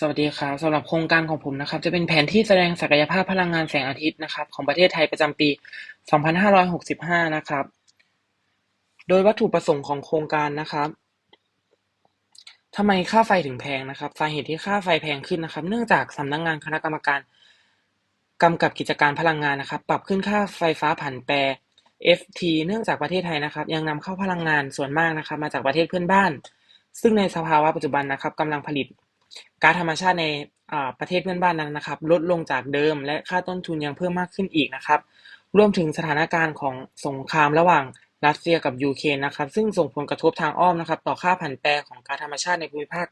สวัสดีครับสำหรับโครงการของผมนะครับ จะเป็นแผนที่แสดงศักยภาพพลังงานแสงอาทิตย์นะครับ ของประเทศไทยประจำปี 2565 นะครับ โดยวัตถุประสงค์ของโครงการนะครับทำไมค่าไฟถึงแพงนะครับสาเหตุที่ค่าไฟแพงขึ้นนะครับ เนื่องจากสำนักงานคณะกรรมการกำกับกิจการพลังงานนะครับ ปรับขึ้นค่าไฟฟ้าผันแปร FT เนื่องจากประเทศไทยนะครับ ยังนำเข้าพลังงานส่วนมากนะครับ มาจากประเทศเพื่อนบ้าน ซึ่งในสภาวะปัจจุบันนะครับกำลังผลิต ก๊าซธรรมชาติในประเทศเพื่อนบ้านนั้นนะครับลดลงจากเดิม และค่าต้นทุนยังเพิ่มมากขึ้นอีกนะครับ รวมถึงสถานการณ์ของสงครามระหว่างรัสเซียกับยูเครนนะครับ ซึ่งส่งผลกระทบทางอ้อมนะครับ ต่อค่าผันแปรของก๊าซธรรมชาติในภูมิภาค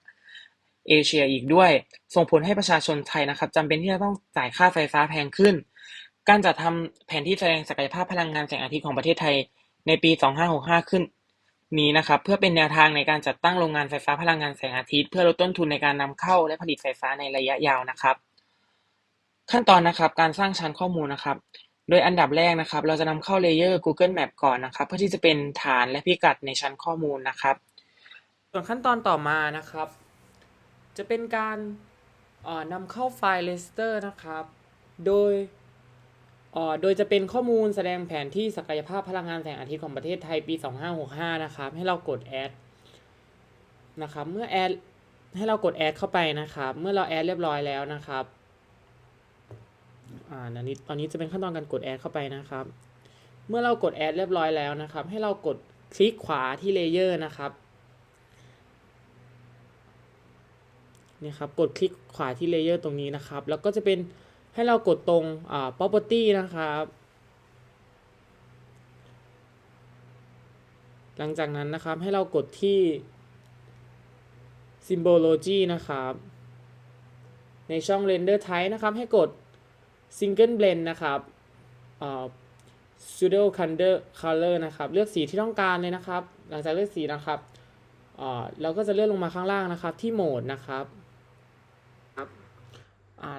เอเชียอีกด้วย ส่งผลให้ประชาชนไทยนะครับจำเป็นที่จะต้องจ่ายค่าไฟฟ้าแพงขึ้น การจัดทำแผนที่แสดงศักยภาพพลังงานแสงอาทิตย์ของประเทศไทยในปี 2565 ขึ้น นี้นะครับ เพื่อเป็นแนวทางในการจัดตั้งโรงงานไฟฟ้าพลังงานแสงอาทิตย์ เพื่อลดต้นทุนในการนำเข้าและผลิตไฟฟ้าในระยะยาวนะครับ ขั้นตอนนะครับการสร้างชั้นข้อมูลนะครับ โดยอันดับแรกนะครับ เราจะนำเข้าเลเยอร์ Google Map ก่อนนะครับ เพื่อที่จะเป็นฐานและพิกัดในชั้นข้อมูลนะครับ ส่วนขั้นตอนต่อมานะครับ จะเป็นการนำเข้าไฟล์ raster นะครับ โดย โดยจะเป็นข้อมูลแสดงแผนที่ศักยภาพพลังงานแสงอาทิตย์ของประเทศไทยปี 2565 นะครับ ให้เรากดแอดนะครับ เมื่อแอดให้เรากดแอดเข้าไปนะครับ เมื่อเราแอดเรียบร้อยแล้วนะครับอ่านนี้ตอนนี้จะเป็นขั้นตอนการกดแอดเข้าไปนะครับ เมื่อเรากดแอดเรียบร้อยแล้วนะครับ ให้เรากดคลิกขวาที่เลเยอร์นะครับนี่ครับ กดคลิกขวาที่เลเยอร์ตรงนี้นะครับ แล้วก็จะเป็น ให้เรากดตรงอ่า property นะครับ หลังจากนั้นนะครับให้เรากดที่ symbology นะครับ ในช่อง render type นะครับ ให้กด single blend นะครับ pseudo color color นะครับ เลือกสีที่ต้องการเลยนะครับ หลังจากเลือกสีนะครับเราก็จะเลื่อนลงมาข้างล่างนะครับที่โหมดนะครับ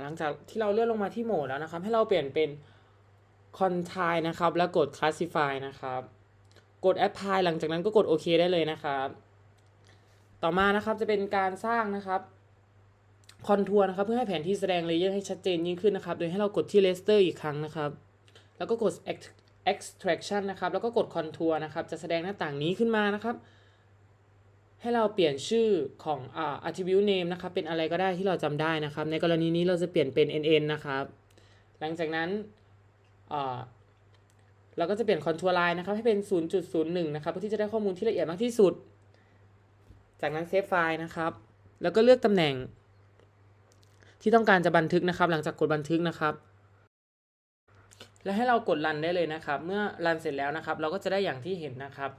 หลังจากที่เราเลื่อนลงมาที่โหมดแล้วนะครับ ให้เราเปลี่ยนเป็น c o n t i นะครับ แล้วกด classify นะครับ กด apply หลังจากนั้นก็กดโอเคได้เลยนะครับ ต่อมานะครับจะเป็นการสร้างนะครับคอนทัวร์นะครับเพื่อให้แผนที่แสดงเลเยอร์ให้ชัดเจนยิ่งขึ้นนะครับ โดยให้เรากดที่ raster อีกครั้งนะครับ แล้วก็กด extraction นะครับ แล้วก็กดคอนทัวร์นะครับ จะแสดงหน้าต่างนี้ขึ้นมานะครับ ให้เราเปลี่ยนชื่อของอ่า attribute name นะครับ เป็นอะไรก็ได้ที่เราจำได้นะครับ ในกรณีนี้เราจะเปลี่ยนเป็น nn นะครับ หลังจากนั้นอ่าเราก็จะเปลี่ยน contour line นะครับ ให้เป็น 0.01 นะครับ เพื่อที่จะได้ข้อมูลที่ละเอียดมากที่สุด จากนั้นเซฟไฟล์นะครับ แล้วก็เลือกตำแหน่ง ที่ต้องการจะบันทึกนะครับ หลังจากกดบันทึกนะครับ แล้วให้เรากดรันได้เลยนะครับ เมื่อรันเสร็จแล้วนะครับ เราก็จะได้อย่างที่เห็นนะครับ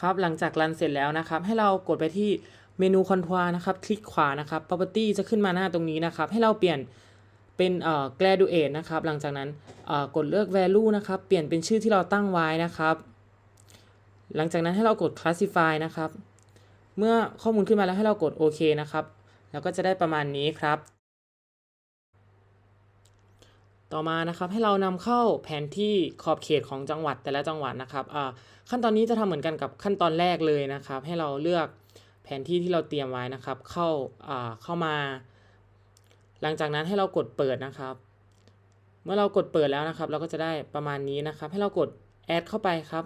ครับหลังจากรันเสร็จแล้วนะครับ ให้เรากดไปที่เมนูคอนทัวร์นะครับ คลิกขวานะครับ property จะขึ้นมาหน้าตรงนี้นะครับ ให้เราเปลี่ยนเป็นเอ่อ graduate นะครับ หลังจากนั้นเอ่อกดเลือก value นะครับ เปลี่ยนเป็นชื่อที่เราตั้งไว้นะครับ หลังจากนั้นให้เรากด classify นะครับ เมื่อข้อมูลขึ้นมาแล้วให้เรากดโอเคนะครับ แล้วก็จะได้ประมาณนี้ครับ ต่อมานะครับให้เรานำเข้าแผนที่ขอบเขตของจังหวัดแต่ละจังหวัดนะครับขั้นตอนนี้จะทำเหมือนกันกับขั้นตอนแรกเลยนะครับ ให้เราเลือกแผนที่ที่เราเตรียมไว้นะครับ เข้าเข้ามา หลังจากนั้นให้เรากดเปิดนะครับ เมื่อเรากดเปิดแล้วนะครับ เราก็จะได้ประมาณนี้นะครับ ให้เรากดแอดเข้าไปครับ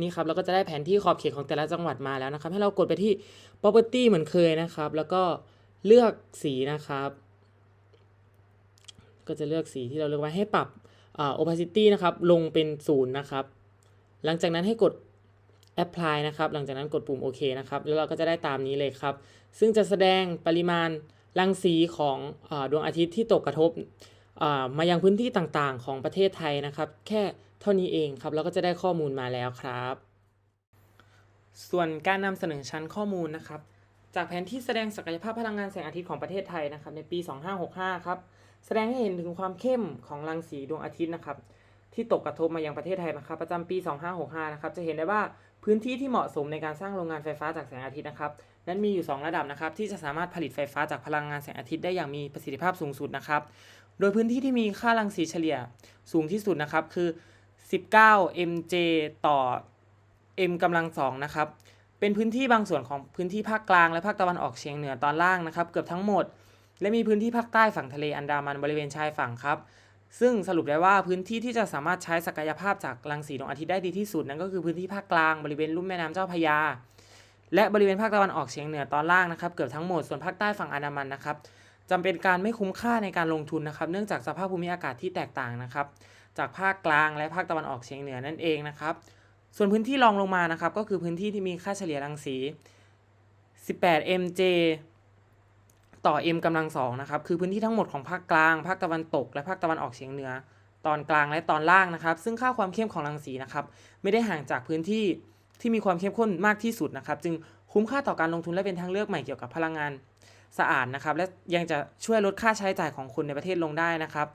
นี่ครับเราก็จะได้แผนที่ขอบเขตของแต่ละจังหวัดมาแล้วนะครับ ให้เรากดไปที่ property เหมือนเคยนะครับ แล้วก็เลือกสีนะครับ ก็จะเลือกสีที่เราเลือกไว้ให้ปรับ opacity นะครับ ลงเป็นศูนย์นะครับ หลังจากนั้นให้กด apply นะครับ หลังจากนั้นกดปุ่มโอเคนะครับ แล้วเราก็จะได้ตามนี้เลยครับ ซึ่งจะแสดงปริมาณรังสีของอดวงอาทิตย์ที่ตกกระทบมายังพื้นที่ต่างๆ ของประเทศไทยนะครับ แค่เท่านี้เองครับแล้วก็จะได้ข้อมูลมาแล้วครับ ส่วนการนำเสนอชั้นข้อมูลนะครับ จากแผนที่แสดงศักยภาพพลังงานแสงอาทิตย์ของประเทศไทยนะครับ ในปี 2565 ครับ แสดงให้เห็นถึงความเข้มของรังสีดวงอาทิตย์นะครับ ที่ตกกระทบมายังประเทศไทยนะครับ ประจำปี 2565 นะครับ จะเห็นได้ว่าพื้นที่ที่เหมาะสมในการสร้างโรงงานไฟฟ้าจากแสงอาทิตย์นะครับ นั้นมีอยู่ 2 ระดับนะครับ ที่จะสามารถผลิตไฟฟ้าจากพลังงานแสงอาทิตย์ได้อย่างมีประสิทธิภาพสูงสุดนะครับ โดยพื้นที่ที่มีค่ารังสีเฉลี่ยสูงที่สุดนะครับคือ 19 mj ต่อ m กำลังสองนะครับ เป็นพื้นที่บางส่วนของพื้นที่ภาคกลางและภาคตะวันออกเฉียงเหนือตอนล่างนะครับ เกือบทั้งหมด และมีพื้นที่ภาคใต้ฝั่งทะเลอันดามันบริเวณชายฝั่งครับ ซึ่งสรุปได้ว่าพื้นที่ที่จะสามารถใช้ศักยภาพจากรังสีดวงอาทิตย์ได้ดีที่สุดนั่นก็คือพื้นที่ภาคกลางบริเวณลุ่มแม่น้ำเจ้าพยา และบริเวณภาคตะวันออกเฉียงเหนือตอนล่างนะครับเกือบทั้งหมดส่วนภาคใต้ฝั่งอันดามันนะครับจำเป็นการไม่คุ้มค่าในการลงทุนนะครับเนื่องจากสภาพภูมิอากาศที่แตกต่างนะครับจากภาคกลางและภาคตะวันออกเฉียงเหนือนั่นเองนะครับส่วนพื้นที่รองลงมานะครับก็คือพื้นที่ที่มีค่าเฉลี่ยรังสี 18 mj ต่อ m กำลังสองนะครับคือพื้นที่ทั้งหมดของภาคกลาง ภาคตะวันตก และภาคตะวันออกเฉียงเหนือ ตอนกลางและตอนล่างนะครับ ซึ่งค่าความเข้มของรังสีนะครับไม่ได้ห่างจากพื้นที่ที่มีความเข้มข้นมากที่สุดนะครับ จึงคุ้มค่าต่อการลงทุนและเป็นทางเลือกใหม่เกี่ยวกับพลังงานสะอาดนะครับ และยังจะช่วยลดค่าใช้จ่ายของคนในประเทศลงได้นะครับ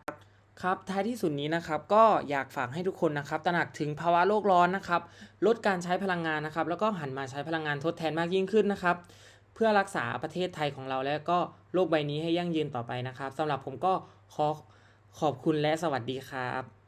ครับท้ายที่สุดนี้นะครับก็อยากฝากให้ทุกคนนะครับตระหนักถึงภาวะโลกร้อนนะครับ ลดการใช้พลังงานนะครับ แล้วก็หันมาใช้พลังงานทดแทนมากยิ่งขึ้นนะครับ พื่อรักษาประเทศไทยของเราและก็โลกใบนี้ให้ยั่งยืนต่อไปนะครับสำหรับผมก็ขอขอบคุณและสวัสดีครับ